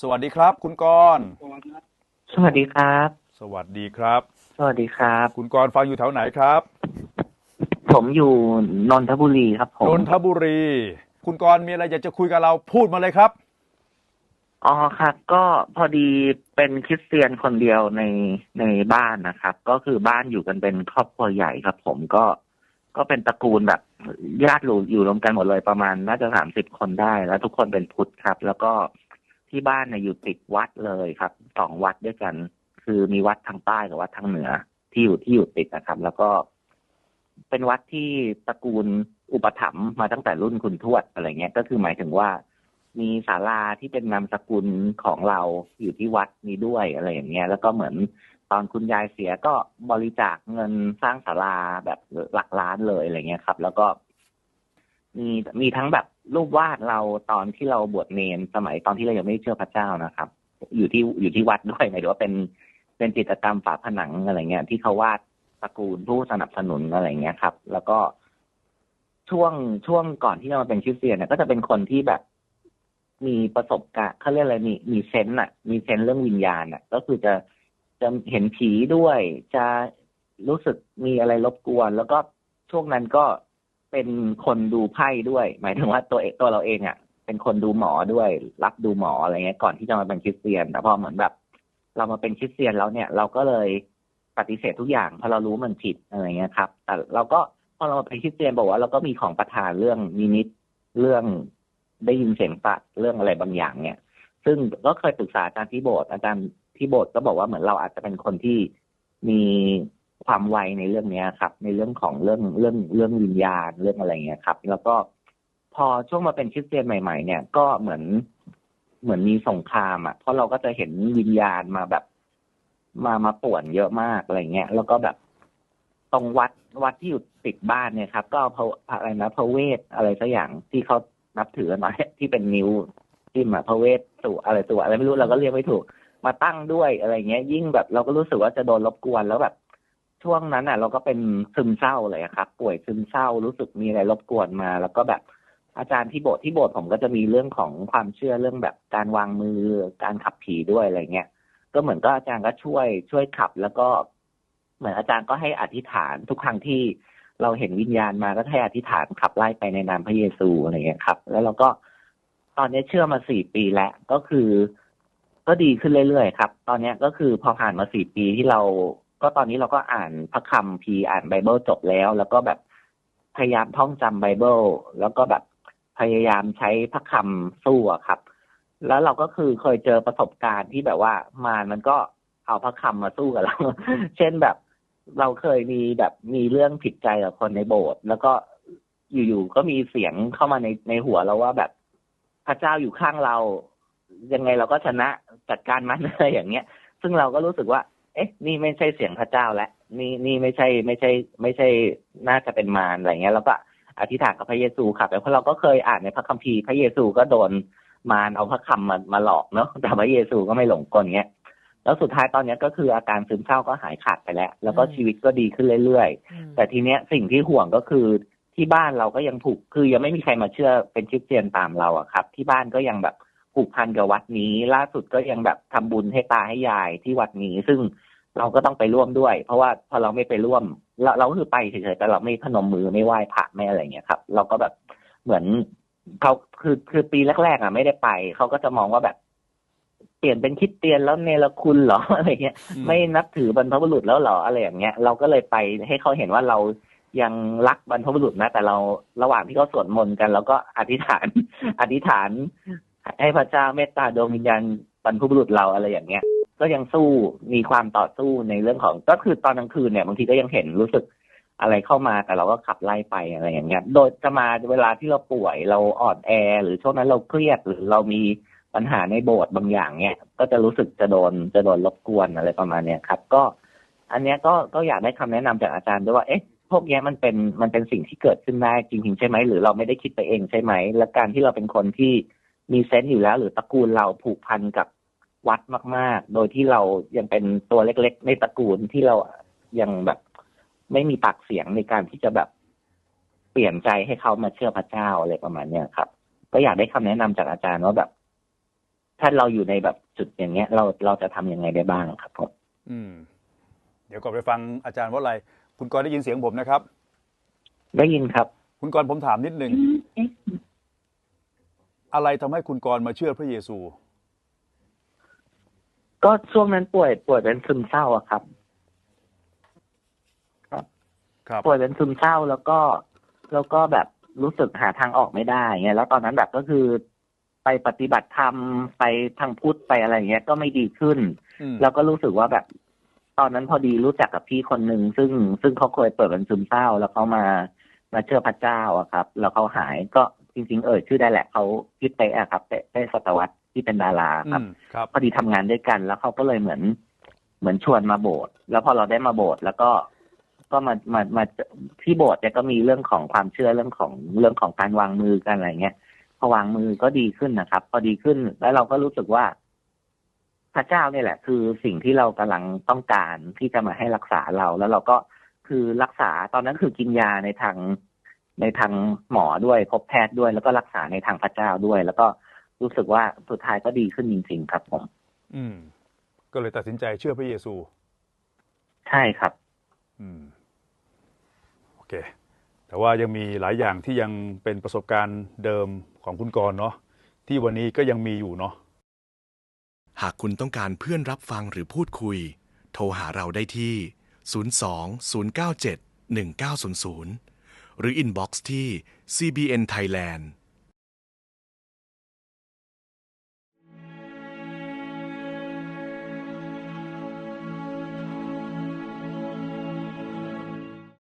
สวัสดีครับ คุณกรณ์สวัสดีครับ สวัสดีครับ สวัสดีครับ คุณกรณ์ฟังอยู่แถวไหนครับ ผมอยู่นนทบุรีครับผมนนทบุรี คุณกรณ์มีอะไรอยากจะคุยกับเราพูดมาเลยครับอ๋อครับก็พอดีเป็นคริสเตียนคนเดียวในในบ้านนะครับ ก็คือบ้านอยู่กันเป็นครอบครัวใหญ่ครับ ผมก็ก็เป็นตระกูลแบบญาติอยู่อยู่รวมกันหมดเลยประมาณน่าจะสามสิบคนได้ แล้วทุกคนเป็นพุทธครับ แล้วก็ ที่บ้านเนี่ยอยู่ติดวัดเลยครับสองวัดด้วยกัน คือมีวัดทางใต้กับวัดทางเหนือ ที่อยู่ที่อยู่ติดนะครับ แล้วก็เป็นวัดที่ตระกูลอุปถัมภ์มาตั้งแต่รุ่นคุณทวดอะไรเงี้ย ก็คือหมายถึงว่า มีศาลาที่เป็นนามสกุลของเราอยู่ที่วัดนี้ด้วยอะไรอย่างเงี้ย แล้วก็เหมือนตอนคุณยายเสียก็บริจาคเงินสร้างศาลาแบบหลักล้านเลยอะไรเงี้ยครับ แล้วก็ มีมีทั้งแบบ รูปวาดเราตอนที่เราบวชเนนสมัยตอนที่เรายังไม่เชื่อพระเจ้านะครับ อยู่ที่อยู่ที่วัดด้วยหมายถึงว่าเป็นเป็นจิตกรรมฝาผนังอะไรเงี้ยที่เขาวาดตระกูลผู้สนับสนุนอะไรเงี้ยครับ แล้วก็ช่วงช่วงก่อนที่จะมาเป็นคริสเตียนเนี่ยก็จะเป็นคนที่แบบมีประสบการณ์เขาเรียกอะไรมีมีเซนส์อะ มีเซนส์เรื่องวิญญาณอะ ก็คือจะจะเห็นผีด้วย จะรู้สึกมีอะไรรบกวน แล้วก็ช่วงนั้นก็ เป็นคนดูไพ่ด้วย หมายถึงว่าตัวเองตัวเราเองอะ เป็นคนดูหมอด้วย รับดูหมออะไรเงี้ยก่อนที่จะมาเป็นคริสเตียน แต่พอเหมือนแบบ เรามาเป็นคริสเตียนแล้วเนี่ย เราก็เลยปฏิเสธทุกอย่างเพราะเรารู้มันผิดอะไรเงี้ยครับ แต่เราก็พอเรามาเป็นคริสเตียนบอกว่าเราก็มีของประทานเรื่องมินิตเรื่องได้ยินเสียงปะเรื่องอะไรบางอย่างเนี่ย ซึ่งก็เคยปรึกษาอาจารย์ที่โบสถ์อาจารย์ที่โบสถ์ก็บอกว่าเหมือนเราอาจจะเป็นคนที่มี ความไวในเรื่องเนี้ยครับ ในเรื่องของเรื่องเรื่องเรื่องวิญญาณเรื่องอะไรเงี้ยครับ แล้วก็พอช่วงมาเป็นคริสเตียนใหม่ ๆ เนี่ยก็เหมือนเหมือนมีสงครามอะเพราะเราก็จะเห็นวิญญาณมาแบบ มามาป่วนเยอะมากอะไรเงี้ยแล้วก็แบบตรงวัดวัดที่อยู่ติดบ้านเนี่ยครับ ก็พระอะไรนะพระเวทอะไรสักอย่างที่เขานับถือกันมาที่เป็นนิ้วที่มาพระเวทตัวอะไรตัวอะไรไม่รู้เราก็เรียกไม่ถูก มาตั้งด้วยอะไรเงี้ย ยิ่งแบบเราก็รู้สึกว่าจะโดนรบกวนแล้วแบบ ช่วงนั้นอะ เราก็เป็นซึมเศร้าเลยครับ ป่วยซึมเศร้ารู้สึกมีอะไรรบกวนมา แล้วก็แบบอาจารย์ที่โบสถ์ที่โบสถ์ผมก็จะมีเรื่องของความเชื่อเรื่องแบบการวางมือการขับผีด้วยอะไรเงี้ยก็เหมือนก็อาจารย์ก็ช่วยช่วยขับ แล้วก็เหมือนอาจารย์ก็ให้อธิษฐานทุกครั้งที่เราเห็นวิญญาณมาก็ให้อธิษฐานขับไล่ไปในนามพระเยซูอะไรเงี้ยครับ แล้วเราก็ตอนนี้เชื่อมาสี่ปีแล้วก็คือ ก็ดีขึ้นเรื่อยๆครับ ตอนนี้ก็คือพอผ่านมาสี่ปีที่เรา ก็ตอนนี้เราก็อ่านพระคัมภีอ่านไบเบิลจบแล้ว แล้วก็แบบพยายามท่องจำไบเบิลแล้วก็แบบพยายามใช้พระคำสู้อะครับ แล้วเราก็คือเคยเจอประสบการณ์ที่แบบว่ามารมันก็เอาพระคำมาสู้กับเรา เช่นแบบเราเคยมีแบบมีเรื่องผิดใจกับคนในโบสถ์แล้วก็อยู่ๆก็มีเสียงเข้ามาในในหัวเราว่าแบบพระเจ้าอยู่ข้างเรา ยังไงเราก็ชนะจัดการมันอะไรอย่างเงี้ย ซึ่งเราก็รู้สึกว่า เอ๊ะ นี่ไม่ใช่เสียงพระเจ้าแล้วนี่นี่ไม่ใช่ไม่ใช่ ไม่ใช่น่าจะเป็นมารอะไรเงี้ยแล้วก็อธิษฐานกับพระเยซูครับเพราะเราก็เคยอ่านในพระคัมภีร์พระเยซูก็โดนมารเอาพระคำมามาหลอกเนาะแต่พระเยซูก็ไม่หลงกลเงี้ยแล้วสุดท้ายตอนนี้ก็คืออาการซึมเศร้าก็หายขาดไปแล้ว แล้วก็ชีวิตก็ดีขึ้นเรื่อยๆ แต่ทีเนี้ยสิ่งที่ห่วงก็คือที่บ้านเราก็ยังผูกคือยังไม่มีใครมาเชื่อเป็นคริสเตียนตามเราอะครับ ที่บ้านก็ยังแบบผูกพันกับวัดนี้ ล่าสุดก็ยังแบบทำบุญให้ตาให้ยายที่วัดนี้ ซึ่ง เราก็ต้องไปร่วมด้วย เพราะว่าพอเราไม่ไปร่วม เราเราก็คือไปเฉยๆแต่เราไม่พนมมือไม่ไหว้พระไม่อะไรเงี้ยครับ เราก็แบบเหมือนเขาคือคือปีแรกๆอะไม่ได้ไปเขาก็จะมองว่าแบบเปลี่ยนเป็นคริดเตียนแล้วเนรคุณเหรออะไรเงี้ย ไม่นับถือบรรพบุรุษแล้วเหรออะไรอย่างเงี้ยเราก็เลยไปให้เขาเห็นว่าเรายังรักบรรพบุรุษนะ แต่เราระหว่างที่เขาสวดมนต์กันเราก็อธิษฐาน อธิษฐาน ให้พระเจ้าเมตตาดวงวิญญาณบรรพบุรุษเราอะไรอย่างเงี้ย ก็ยังสู้มีความต่อสู้ในเรื่องของ ก็คือตอนกลางคืนเนี่ยบางทีก็ยังเห็นรู้สึกอะไรเข้ามาแต่เราก็ขับไล่ไปอะไรอย่างเงี้ย โดยจะมาเวลาที่เราป่วยเราอ่อนแอ หรือช่วงนั้นเราเครียดหรือเรามีปัญหาในโบสถ์บางอย่างเนี่ยก็จะรู้สึกจะโดนจะโดนรบกวนอะไรประมาณเนี้ยครับ ก็ อันเนี้ยก็ก็อยากได้คำแนะนำจากอาจารย์ด้วยว่าเอ๊ะพวกเนี้ยมันเป็นมันเป็นสิ่งที่เกิดขึ้นได้จริงๆใช่ไหมหรือเราไม่ได้คิดไปเองใช่ไหม และการที่เราเป็นคนที่มีเซนต์อยู่แล้ว หรือตระกูลเราผูกพันกับ วัดมาก ๆ โดยที่เรายังเป็นตัวเล็ก ๆ ในตระกูลที่เรายังแบบไม่มีปากเสียงในการที่จะแบบเปลี่ยนใจให้เขามาเชื่อพระเจ้าอะไรประมาณเนี้ยครับ ก็อยากได้คำแนะนำจากอาจารย์ว่าแบบทถ้าเราอยู่ในแบบจุดอย่างเงี้ย เราเราจะทำยังไงได้บ้างครับผมอืม เดี๋ยวก่อนไปฟังอาจารย์ว่าอะไร คุณกรณ์ได้ยินเสียงผมนะครับ ได้ยินครับ คุณกรณ์ผมถามนิดหนึ่งอะไรทำให้คุณกรณ์มาเชื่อพระเยซู ก็ช่วงนั้นป่วยป่วยเป็นซึมเศร้าอะครับ ครับ ป่วยเป็นซึมเศร้าแล้วก็แล้วก็แบบรู้สึกหาทางออกไม่ได้เงี้ยแล้วตอนนั้นแบบก็คือไปปฏิบัติธรรมไปทางพุทธไปอะไรเงี้ยก็ไม่ดีขึ้นอืมแล้วก็รู้สึกว่าแบบ ตอนนั้นพอดีรู้จักกับพี่คนหนึ่งซึ่งซึ่งเขาเคยเปิดเป็นซึมเศร้า แล้วเขามามาเชื่อพระเจ้าอะครับ แล้วเขาหายก็จริง ๆ เอ่ยชื่อได้แหละเขาพี่เตะอะครับเตะเตะสตวัต ที่เป็นดาราครับอืมครับพอดีทำงานด้วยกัน แล้วเขาก็เลยเหมือน เหมือนชวนมาโบสถ์แล้วพอเราได้มาโบสถ์แล้วก็ก็มามามาที่โบสถ์เนี่ยก็มีเรื่องของความเชื่อเรื่องของเรื่องของการวางมือกันอะไรเงี้ยพอวางมือก็ดีขึ้นนะครับ พอดีขึ้นแล้วเราก็รู้สึกว่า พระเจ้าเนี่ยแหละ คือสิ่งที่เรากำลังต้องการที่จะมาให้รักษาเราแล้วเราก็คือรักษาตอนนั้นคือกินยาในทางในทางหมอด้วยพบแพทย์ด้วย แล้วก็รักษาในทางพระเจ้าด้วย แล้วก็ รู้สึกว่าสุดท้ายก็ดีขึ้นจริงๆครับผม อืม ก็เลยตัดสินใจเชื่อพระเยซู ใช่ครับ อืม โอเค แต่ว่ายังมีหลายอย่างที่ยังเป็นประสบการณ์เดิมของคุณกรณ์เนาะที่วันนี้ก็ยังมีอยู่เนาะหากคุณต้องการเพื่อนรับฟังหรือพูดคุย โทรหาเราได้ที่ 02 097 1900 หรืออินบ็อกซ์ที่ cbn thailand